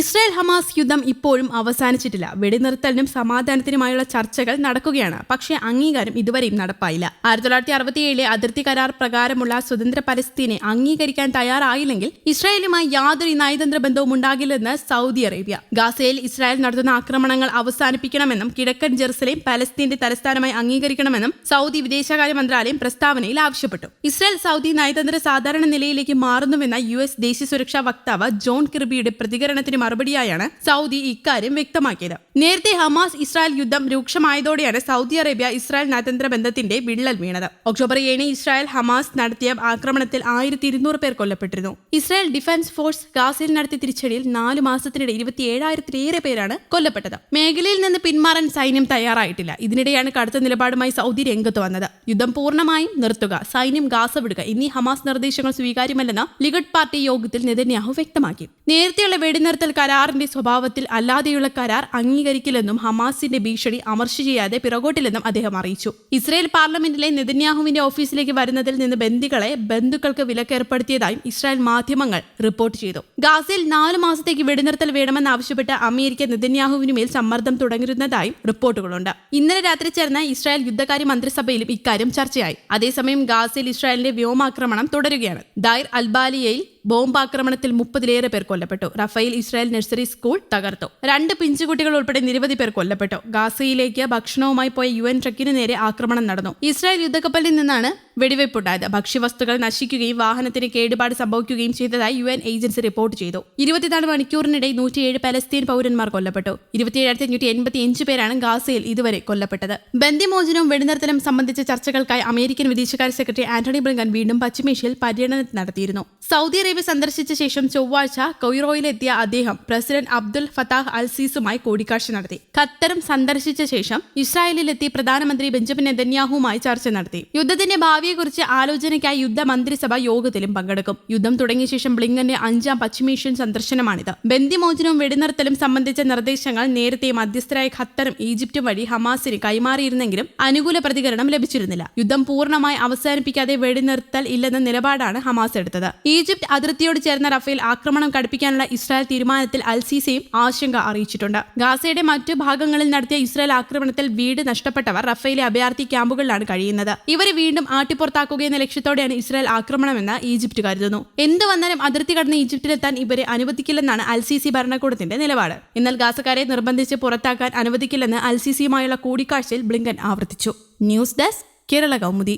Israel Hamas യുദ്ധം ഇപ്പോഴും അവസാനിച്ചിട്ടില്ല. വെടിനിർത്തലിനും സമാധാനത്തിനുമായുള്ള ചർച്ചകൾ നടക്കുകയാണ്. പക്ഷേ അംഗീകാരം ഇതുവരെയും നടപ്പായില്ല. ആയിരത്തി തൊള്ളായിരത്തി അറുപത്തിയേഴിലെ അതിർത്തി കരാർ പ്രകാരമുള്ള സ്വതന്ത്ര പലസ്തീനെ അംഗീകരിക്കാൻ തയ്യാറായില്ലെങ്കിൽ ഇസ്രായേലുമായി യാതൊരു നയതന്ത്ര ബന്ധവും ഉണ്ടാകില്ലെന്ന് സൗദി അറേബ്യ. ഗാസയിൽ ഇസ്രായേൽ നടത്തുന്ന ആക്രമണങ്ങൾ അവസാനിപ്പിക്കണമെന്നും കിഴക്കൻ ജെറുസലേം പലസ്തീന്റെ തലസ്ഥാനമായി അംഗീകരിക്കണമെന്നും സൗദി വിദേശകാര്യ മന്ത്രാലയം പ്രസ്താവനയിൽ ആവശ്യപ്പെട്ടു. ഇസ്രായേൽ സൗദി നയതന്ത്ര സാധാരണ നിലയിലേക്ക് മാറുന്നുവെന്ന യു എസ് ദേശീയ സുരക്ഷാ വക്താവ് ജോൺ കിർബിയുടെ പ്രതികരണത്തിന് മറുപടിയായാണ് സൗദി ഇക്കാര്യം വ്യക്തമാക്കിയത്. നേരത്തെ ഹമാസ് ഇസ്രായേൽ യുദ്ധം രൂക്ഷമായതോടെയാണ് സൗദി അറേബ്യ ഇസ്രായേൽ നയതന്ത്ര ബന്ധത്തിന്റെ വിള്ളൽ വീണത്. ഒക്ടോബർ ഏഴിന് ഇസ്രായേൽ ഹമാസ് നടത്തിയ ആക്രമണത്തിൽ ആയിരത്തി ഇരുന്നൂറ് പേർ കൊല്ലപ്പെട്ടിരുന്നു. ഇസ്രായേൽ ഡിഫൻസ് ഫോഴ്സ് ഗാസയിൽ നടത്തിയ തിരിച്ചടിയിൽ നാല് മാസത്തിനിടെ ഇരുപത്തി ഏഴായിരത്തിലേറെ പേരാണ് കൊല്ലപ്പെട്ടത്. മേഖലയിൽ നിന്ന് പിന്മാറാൻ സൈന്യം തയ്യാറായിട്ടില്ല. ഇതിനിടെയാണ് കടുത്ത നിലപാടുമായി സൗദി രംഗത്ത് വന്നത്. യുദ്ധം പൂർണമായും നിർത്തുക സൈന്യം ഗാസ വിടുക എന്നീ ഹമാസ് നിർദ്ദേശങ്ങൾ സ്വീകാര്യമല്ലെന്ന് ലിഗഡ് പാർട്ടി യോഗത്തിൽ നെതന്യാഹു വ്യക്തമാക്കി. നേരത്തെയുള്ള വെടിനിർത്തൽ കരാറിന്റെ സ്വഭാവത്തിൽ അല്ലാതെയുള്ള കരാർ അംഗീകരിക്കില്ലെന്നും ഹമാസിന്റെ ഭീഷണി അമർശ ചെയ്യാതെ പിറകോട്ടില്ലെന്നും അദ്ദേഹം അറിയിച്ചു. ഇസ്രയേൽ പാർലമെന്റിലെ നെതന്യാഹുവിന്റെ ഓഫീസിലേക്ക് വരുന്നതിൽ നിന്ന് ബന്ദികളെ ബന്ധുക്കൾക്ക് വിലക്കേർപ്പെടുത്തിയതായും ഇസ്രായേൽ മാധ്യമങ്ങൾ റിപ്പോർട്ട് ചെയ്തു. ഗാസയിൽ നാല് മാസത്തേക്ക് വെടിനിർത്തൽ വേണമെന്നാവശ്യപ്പെട്ട് അമേരിക്ക നെതന്യാഹുവിന് മേൽ സമ്മർദ്ദം തുടങ്ങിയിരുന്നതായും റിപ്പോർട്ടുകളുണ്ട്. ഇന്നലെ രാത്രി ചേർന്ന ഇസ്രായേൽ യുദ്ധകാര്യ മന്ത്രിസഭയിലും ഇക്കാര്യം ചർച്ചയായി. അതേസമയം ഗാസയിൽ ഇസ്രായേലിന്റെ വ്യോമാക്രമണം തുടരുകയാണ്. ദൈർ അൽബാലിയയിൽ ബോംബാക്രമണത്തിൽ മുപ്പതിലേറെ പേർ കൊല്ലപ്പെട്ടു. റഫേൽ ഇസ്രായേൽ നഴ്സറി സ്കൂൾ തകർത്തു. രണ്ട് പിഞ്ചുകുട്ടികൾ ഉൾപ്പെടെ നിരവധി പേർ കൊല്ലപ്പെട്ടു. ഗാസയിലേക്ക് ഭക്ഷണവുമായി പോയ യു എൻ ട്രക്കിന് നേരെ ആക്രമണം നടന്നു. ഇസ്രായേൽ യുദ്ധക്കപ്പലിൽ നിന്നാണ് വെടിവയ്പുണ്ടായത്. ഭക്ഷ്യവസ്തുക്കൾ നശിക്കുകയും വാഹനത്തിന് കേടുപാട് സംഭവിക്കുകയും ചെയ്തതായി യു എൻ ഏജൻസി റിപ്പോർട്ട് ചെയ്തു. ഇരുപത്തിനാല് മണിക്കൂറിനിടെ നൂറ്റിയേഴ് പലസ്തീൻ പൗരന്മാർ കൊല്ലപ്പെട്ടു. ഇരുപത്തിയേഴായിരത്തി അഞ്ഞൂറ്റി എൺപത്തി അഞ്ച് പേരാണ് ഗാസയിൽ ഇതുവരെ കൊല്ലപ്പെട്ടത്. ബന്ദിമോചനവും വെടിനിർത്തലും സംബന്ധിച്ച ചർച്ചകൾക്കായി അമേരിക്കൻ വിദേശകാര്യ സെക്രട്ടറി ആന്റണി ബ്ലിങ്കൻ വീണ്ടും പശ്ചിമേഷ്യയിൽ പര്യടനം നടത്തിയിരുന്നു. സൗദി അറേബ്യ സന്ദർശിച്ച ശേഷം ചൊവ്വാഴ്ച കൊയ്റോയിലെത്തിയ അദ്ദേഹം പ്രസിഡന്റ് അബ്ദുൽ ഫത്താഹ് അൽ സീസുമായി കൂടിക്കാഴ്ച നടത്തി. ഖത്തറും സന്ദർശിച്ച ശേഷം ഇസ്രായേലിലെത്തി പ്രധാനമന്ത്രി ബെഞ്ചമിൻ നെതന്യാഹുവുമായി ചർച്ച നടത്തി. യുദ്ധത്തിന്റെ ഭാവിയെക്കുറിച്ച് ആലോചനയ്ക്കായി യുദ്ധ മന്ത്രിസഭ യോഗത്തിലും പങ്കെടുക്കും. യുദ്ധം തുടങ്ങിയ ശേഷം ബ്ലിങ്കന്റെ അഞ്ചാം പശ്ചിമേഷ്യൻ സന്ദർശനമാണിത്. ബന്ദിമോചനവും വെടിനിർത്തലും സംബന്ധിച്ച നിർദ്ദേശങ്ങൾ നേരത്തെ മധ്യസ്ഥരായ ഖത്തറും ഈജിപ്തും വഴി ഹമാസിന് കൈമാറിയിരുന്നെങ്കിലും അനുകൂല പ്രതികരണം ലഭിച്ചിരുന്നില്ല. യുദ്ധം പൂർണമായി അവസാനിപ്പിക്കാതെ വെടിനിർത്തൽ ഇല്ലെന്ന നിലപാടാണ് ഹമാസ് എടുത്തത്. ഈജിപ്ത് അതിർത്തിയോട് ചേർന്ന റഫേൽ ആക്രമണം കടുപ്പിക്കാനുള്ള ഇസ്രായേൽ തീരുമാനത്തിൽ അൽസീസയും ആശങ്ക അറിയിച്ചിട്ടുണ്ട്. ഗാസയുടെ മറ്റു ഭാഗങ്ങളിൽ നടത്തിയ ഇസ്രായേൽ ആക്രമണത്തിൽ വീട് നഷ്ടപ്പെട്ടവർ റഫേലെ അഭയാർത്ഥി ക്യാമ്പുകളിലാണ് കഴിയുന്നത്. ഇവരെ വീണ്ടും ആട്ടിപ്പുറത്താക്കുകയെന്ന ലക്ഷ്യത്തോടെയാണ് ഇസ്രായേൽ ആക്രമണമെന്ന് ഈജിപ്ത് കരുതുന്നു. എന്ത് വന്നാലും അതിർത്തി കടന്ന് ഈജിപ്തിലെത്താൻ ഇവരെ അനുവദിക്കില്ലെന്നാണ് അൽ സി സി ഭരണകൂടത്തിന്റെ നിലപാട്. എന്നാൽ ഗാസക്കാരെ നിർബന്ധിച്ച് പുറത്താക്കാൻ അനുവദിക്കില്ലെന്ന് അൽ സി സിയുമായുള്ള കൂടിക്കാഴ്ചയിൽ ബ്ലിങ്കൻ ആവർത്തിച്ചു. News desk Kerala Kaumudi.